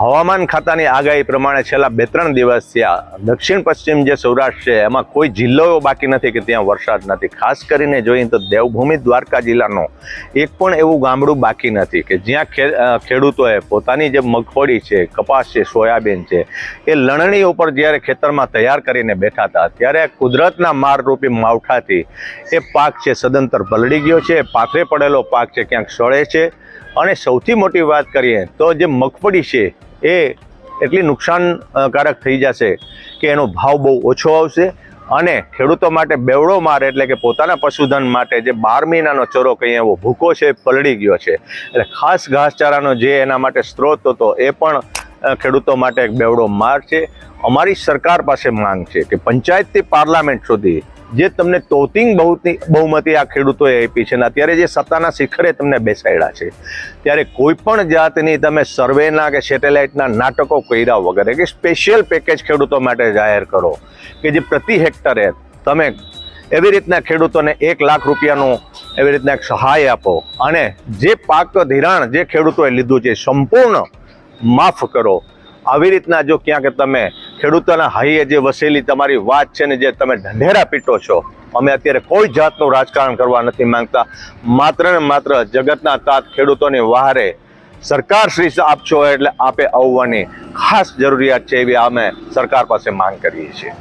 હવામાન ખાતાની આગાહી પ્રમાણે છેલ્લા બે ત્રણ દિવસથી આ દક્ષિણ પશ્ચિમ જે સૌરાષ્ટ્ર છે, એમાં કોઈ જિલ્લો બાકી નથી કે ત્યાં વરસાદ નથી. ખાસ કરીને જોઈએ તો દેવભૂમિ દ્વારકા જિલ્લાનો એક પણ એવું ગામડું બાકી નથી કે જ્યાં ખેડૂતોએ પોતાની જે મગફળી છે, કપાસ છે, સોયાબીન છે, એ લણણી ઉપર જ્યારે ખેતરમાં તૈયાર કરીને બેઠા હતા, ત્યારે કુદરતના મારરૂપી માવઠાથી એ પાક છે સદંતર પલળી ગયો છે. પાથરે પડેલો પાક છે, ક્યાંક સળે છે. અને સૌથી મોટી વાત કરીએ તો જે મગફળી છે એ એટલી નુકસાનકારક થઈ જશે કે એનો ભાવ બહુ ઓછો આવશે અને ખેડૂતો માટે બેવડો માર એટલે કે પોતાના પશુધન માટે જે બાર મહિનાનો ચરો કંઈ એવો ભૂકો છે પલળી ગયો છે. એટલે ખાસ ઘાસચારાનો જે એના માટે સ્ત્રોત હતો, એ પણ ખેડૂતો માટે એક બેવડો માર છે. અમારી સરકાર પાસે માંગ છે કે પંચાયતથી પાર્લામેન્ટ સુધી જે તમને તોતિંગ બહુતી બહુમતી આ ખેડૂતોએ આપી છે ને અત્યારે જે સત્તાના શિખરે તમને બેસાડ્યા છે. ત્યારે કોઈ પણ જાતની તમે સર્વેના કે સેટેલાઇટના નાટકો કર્યા વગેરે કે સ્પેશિયલ પેકેજ ખેડૂતો માટે જાહેર કરો, કે જે પ્રતિ હેક્ટરે તમે એવી રીતના ખેડૂતોને એક લાખ રૂપિયાનું એવી રીતના એક સહાય આપો અને જે પાક ધિરાણ જે ખેડૂતોએ લીધું છે સંપૂર્ણ માફ કરો. આવી રીતના જો ક્યાંક તમે ખેડૂતોના હાઈએ જે વસેલી તમારી વાત છે ને જે તમે ઢંઢેરા પીટો છો, અમે અત્યારે કોઈ જાતનું રાજકારણ કરવા નથી માંગતા. માત્ર ને માત્ર જગતના તાત ખેડૂતોની વહારે સરકાર શ્રી આપશો એટલે આપે આવવાની ખાસ જરૂરિયાત છે એવી અમે સરકાર પાસે માંગ કરીએ છીએ.